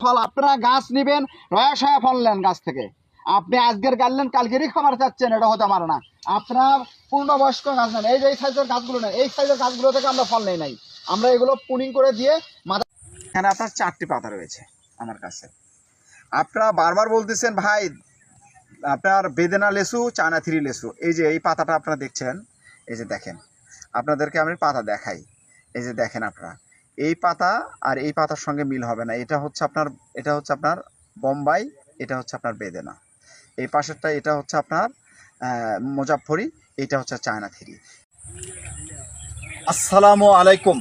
ফল আপনারা গাছ নিবেন রয়াস হয়ে ফললেন গাছ থেকে। আপনি আজকের গাড়লেন, কালকেরই খাবার চাচ্ছেন, এটা হতে পারে না। আপনার পূর্ণবয়স্ক গাছ নেন, এই যে এই সাইজের গাছগুলো নেন, এই সাইজের গাছগুলো থেকে আমরা ফল নেই নাই। আমরা এগুলো পুনিং করে দিয়ে মাথা এখানে আপনার চারটি পাতা রয়েছে আমার কাছে। আপনারা বারবার বলতেছেন, ভাই, আপনার বেদেনা লেসু চায়না থ্রি লেসু। এই যে এই পাতাটা আপনারা দেখছেন, এই যে দেখেন, আপনাদেরকে আমি পাতা দেখাই। এই যে দেখেন আপনারা এই পাতা আর এই পাতার সঙ্গে মিল হবে না। এটা হচ্ছে আপনার এটা হচ্ছে আপনার বোম্বাই এটা হচ্ছে আপনার বেদেনা। এই পাশেরটা এটা হচ্ছে আপনার আহ, মুজাফফরি এটা হচ্ছে চায়না থ্রি। আসসালামু আলাইকুম।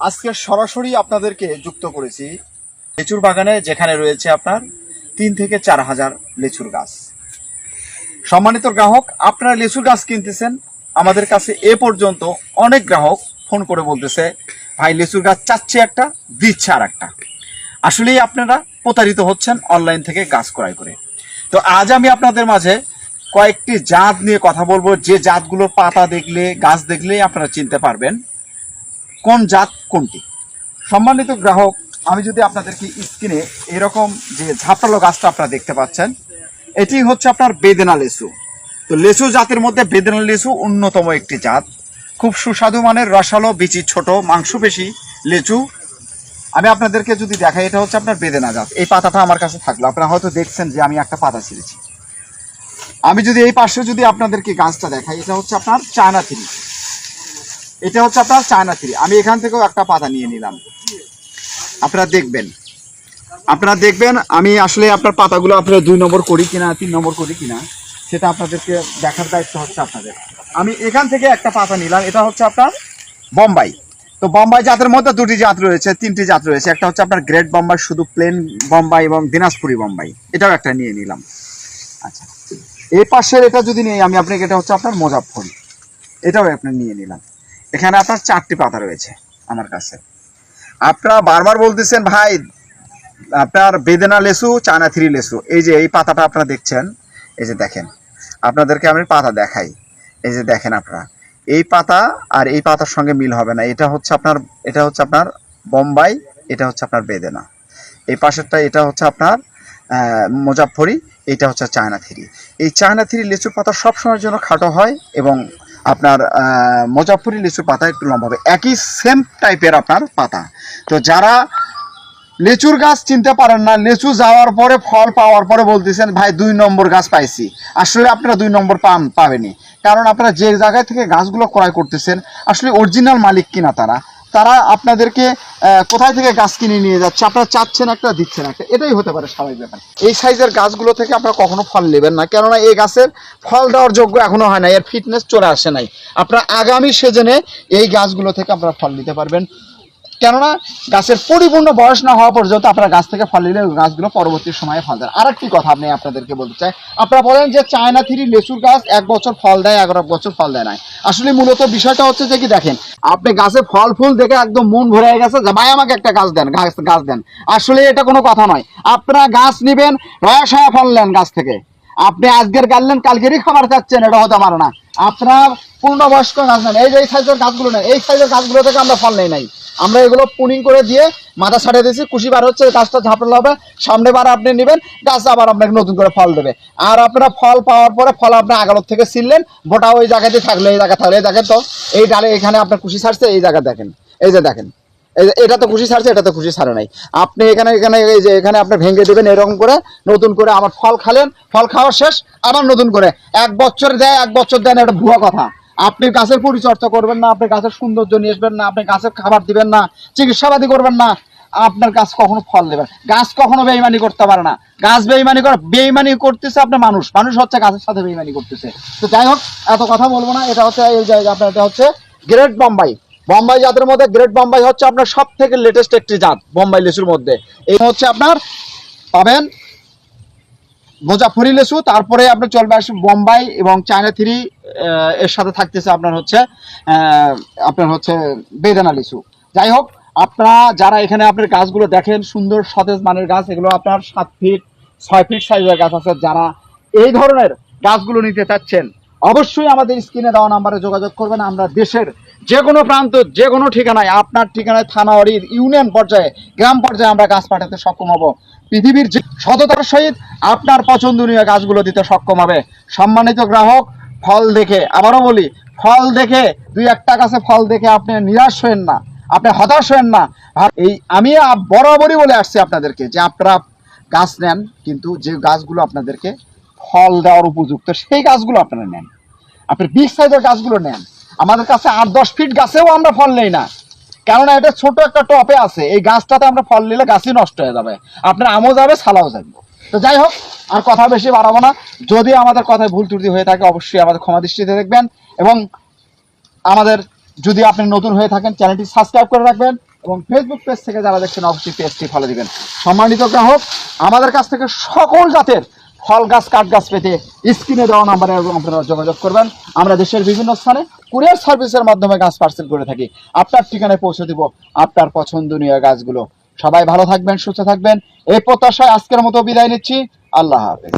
আজকে সরাসরি আপনাদেরকে যুক্ত করেছি লিচুর বাগানে যেখানে রয়েছে আপনার তিন থেকে চার হাজার লিচুর গাছ। সম্মানিত গ্রাহক আপনারা লিচুর গাছ কিনতেছেন। আমাদের কাছে এ পর্যন্ত অনেক গ্রাহক ফোন করে বলতেছে, ভাই, লিচুর গাছ চাচ্ছে একটা, দিচ্ছে আর একটা আসলেই আপনারা প্রতারিত হচ্ছেন অনলাইন থেকে গাছ ক্রয় করে। তো আজ আমি আপনাদের মাঝে কয়েকটি জাত নিয়ে কথা বলব। যে জাতগুলোর পাতা দেখলে, গাছ দেখলেই আপনারা চিনতে পারবেন, কোন জাত কোনটি। সম্মানিত গ্রাহক, আমি যদি আপনাদেরকে স্ক্রিনে এরকম যে ঝাপটালো গাছটা আপনারা দেখতে পাচ্ছেন, এটি হচ্ছে আপনার বেদেনা লেসু তো লেসু জাতের মধ্যে বেদেনা লেসু অন্যতম একটি জাত। খুব সুস্বাদু মানের রসালো বিচি ছোট, মাংস বেশি, লেচু। আমি আপনাদেরকে যদি দেখাই, এটা হচ্ছে আপনার বেদেনা জাত। এই পাতাটা আমার কাছে থাকল। আপনারা হয়তো দেখছেন যে আমি একটা পাতা ছিঁড়েছি। আমি যদি এই পাশে যদি আপনাদেরকে গাছটা দেখাই, এটা হচ্ছে আপনার চায়না থ্রি। এটা হচ্ছে আপনার চায়না থ্রি। আমি এখান থেকেও একটা পাতা নিয়ে নিলাম। আপনারা দেখবেন। আপনারা দেখবেন, আমি আসলে আপনার পাতাগুলো আপনারা দুই নম্বর করি কিনা, তিন নম্বর করি কিনা, সেটা আপনাদেরকে দেখার দায়িত্ব হচ্ছে আপনাদের। আমি এখান থেকে একটা পাতা নিলাম। এটা হচ্ছে আপনার বোম্বাই। তো বোম্বাই জাতের মধ্যে দুটি জাত রয়েছে, তিনটি জাত রয়েছে। একটা হচ্ছে আপনার গ্রেট বোম্বাই, শুধু প্লেন বোম্বাই এবং দিনাজপুরি বোম্বাই। এটাও একটা নিয়ে নিলাম। আচ্ছা এই পাশের এটা যদি নিই, আমি আপনাকে এটা হচ্ছে আপনার মোজাফফরি। এটাও আপনি নিয়ে নিলাম। এখানে আপনার চারটি পাতা রয়েছে আমার কাছে। আপনারা বারবার বলতেছেন, ভাই, আপনার বেদেনা লেসু চায়না থ্রি লেসু। এই যে, এই পাতাটা আপনারা দেখছেন, এই যে দেখেন। আপনাদেরকে আমি পাতা দেখাই। এই যে দেখেন আপনারা এই পাতা আর এই পাতার সঙ্গে মিল হবে না। এটা হচ্ছে আপনার এটা হচ্ছে আপনার বোম্বাই এটা হচ্ছে আপনার বেদেনা। এই পাশেরটা এটা হচ্ছে আপনার আহ, মুজাফফরি এটা হচ্ছে চায়না থ্রি। এই চায়না থ্রি লিচুর পাতা সবসময়ের জন্য খাটো হয় এবং আপনার আহ, মুজাফফরি লিচুর পাতা একটু লম্বা হবে। একই সেম টাইপের আপনার পাতা। তো যারা লিচুর গাছ চিনতে পারেন না, লিচু যাওয়ার পরে ফল পাওয়ার পরে বলতেছেন, ভাই, দুই নম্বর গাছ পাইছি। আসলে আপনারা দুই নম্বর পান পাবেনি কারণ আপনারা যে জায়গায় থেকে গাছগুলো ক্রয় করতেছেন, আসলে অরিজিনাল মালিক কিনা তারা? তারা আপনাদেরকে কোথায় থেকে গাছ কিনে নিয়ে যাচ্ছে, আপনারা চাচ্ছেন একটা, দিচ্ছেন একটা, এটাই হতে পারে স্বাভাবিক ব্যাপার। এই সাইজের গাছগুলো থেকে আপনারা কখনো ফল নেবেন না, কেননা এই গাছের ফল দেওয়ার যোগ্য এখনও হয় না এর ফিটনেস চলে আসে নাই। আপনারা আগামী সিজনে এই গাছগুলো থেকে আপনারা ফল নিতে পারবেন। কেননা গাছের পরিপূর্ণ বয়স না হওয়া পর্যন্ত আপনারা গাছ থেকে ফল নিলে গাছগুলো পরবর্তী সময়ে ফল দেয়। আরেকটি কথা আপনি আপনাদেরকে বলতে চাই। আপনারা বলেন যে চায়না থ্রি লেচুর গাছ এক বছর ফল দেয় এগারো বছর ফল দেয় না আসলে মূলত বিষয়টা হচ্ছে যে কি দেখেন, আপনি গাছে ফল ফুল দেখে একদম মন ভরে গেছে যে, ভাই, আমাকে একটা গাছ দেন, গাছ গাছ দেন। আসলে এটা কোনো কথা নয়। আপনারা গাছ নিবেন রয়াস ফল নেন গাছ থেকে। আপনি আজকের গাড়লেন কালকেরই খাবার চাচ্ছেন এটা হতে পারে না। আপনার পূর্ণবয়স্ক গাছ নেন এই যে এই সাইজের গাছগুলো নেন এই সাইজের গাছগুলো থেকে আমরা ফল নেই নাই। আমরা এগুলো পুনিং করে দিয়ে মাথা ছাড়িয়ে দিয়েছি কুশি বার হচ্ছে গাছটা ঝাপড়ালো হবে, সামনে বার আপনি নেবেন, গাছ আবার আপনাকে নতুন করে ফল দেবে। আর আপনারা ফল পাওয়ার পরে ফল আপনি আগালোর থেকে ছিললেন বোটা ওই জায়গাতে থাকলে, এই জায়গা থাকলে, এই দেখেন তো, এই ডালে এখানে আপনার কুশি ছাড়ছে, এই জায়গা দেখেন, এই যে দেখেন এটা তো খুশি ছাড়ছে, এটা তো খুশি ছাড়ে নাই। আপনি এখানে এখানে, এই যে এখানে আপনি ভেঙে দেবেন এরকম করে, নতুন করে আমার ফল খালেন, ফল খাওয়া শেষ, আবার নতুন করে। এক বছর দেয়, এক বছর দেন এটা ভুয়া কথা। আপনি গাছের পরিচর্যা করবেন না, আপনি গাছের সৌন্দর্য নিয়ে আসবেন না, আপনি গাছের খাবার দিবেন না চিকিৎসাবাদী করবেন না, আপনার গাছ কখনো ফল দেবে না। গাছ কখনো বেইমানি করতে পারে না। গাছ বেইমানি করে বেইমানি করতেছে আপনার মানুষ। মানুষ হচ্ছে গাছের সাথে বেইমানি করতেছে। তো যাই হোক, এত কথা বলব না। এটা হচ্ছে এই জায়গা, আপনার এটা হচ্ছে গ্রেট বোম্বাই বোম্বাই জাতের মধ্যে গ্রেট বোম্বাই হচ্ছে আপনার সব থেকে লেটেস্ট একটি জাত বোম্বাই লিচুর মধ্যে। এই হচ্ছে আপনার, পাবেন মুজাফরি লেচু তারপরে আপনার চলবে আসবে বোম্বাই এবং চায়না থ্রি এর সাথে থাকতেছে আপনার হচ্ছে আপনার হচ্ছে বেদানা লিচু। যাই হোক, আপনারা যারা এখানে আপনার গাছগুলো দেখেন, সুন্দর সতেজ মানের গাছ, এগুলো আপনার সাত ফিট, ছয় ফিট সাইজের গাছ আছে। যারা এই ধরনের গাছগুলো নিতে চাচ্ছেন, অবশ্যই আমাদের স্ক্রিনে দেওয়া নাম্বারে যোগাযোগ করবেন। আমরা দেশের যে কোনো প্রান্ত, যে কোনো ঠিকানায়, আপনার ঠিকানায় থানা অরির ইউনিয়ন পর্যায়ে, গ্রাম পর্যায়ে আমরা গাছ পাঠাতে সক্ষম হব। পৃথিবীর সততার সহিত আপনার পছন্দনীয় গাছগুলো দিতে সক্ষম হবে। সম্মানিত গ্রাহক, ফল দেখে, আবারও বলি, ফল দেখে, দুই একটা গাছে ফল দেখে আপনি নিরাশ হয়েন না, আপনি হতাশ হয়েন না। এই আমি বরাবরই বলে আসছি আপনাদেরকে যে আপনারা গাছ নেন, কিন্তু যে গাছগুলো আপনাদেরকে ফল দেওয়ার উপযুক্ত, সেই গাছগুলো আপনারা নেন। আপনি বিগ সাইজের গাছগুলো নেন। আমাদের কাছে আট দশ ফিট গাছেও আমরা ফল নেই না। কেননা এটা ছোট একটা টপে আছে, এই গাছটাতে আমরা ফল নিলে গাছই নষ্ট হয়ে যাবে। আপনার আমও যাবে, ছালাও যাবে। তো যাই হোক, আর কথা বেশি বাড়াবো না। যদি আমাদের কথায় ভুল ত্রুটি হয়ে থাকে, অবশ্যই আমাদের ক্ষমা দৃষ্টিতে দেখবেন এবং আমাদের যদি আপনি নতুন হয়ে থাকেন, চ্যানেলটি সাবস্ক্রাইব করে রাখবেন এবং ফেসবুক পেজ থেকে যারা দেখছেন, অবশ্যই পেজটি ফলো দিবেন। সম্মানিত গ্রাহক, আমাদের কাছ থেকে সকল জাতের ফল গাছ, কাঠ গাছ পেতে স্ক্রিনে দেওয়া নাম্বারে আপনারা যোগাযোগ করবেন। আমরা দেশের বিভিন্ন স্থানে কুরিয়ার সার্ভিসের মাধ্যমে গাছ পার্সেল করে থাকি। আপনার ঠিকানায় পৌঁছে দিব আপনার পছন্দনীয় গাছগুলো। সবাই ভালো থাকবেন, সুস্থ থাকবেন। এই প্রত্যাশায় আজকের মতো বিদায় নিচ্ছি। আল্লাহ হাফেজ।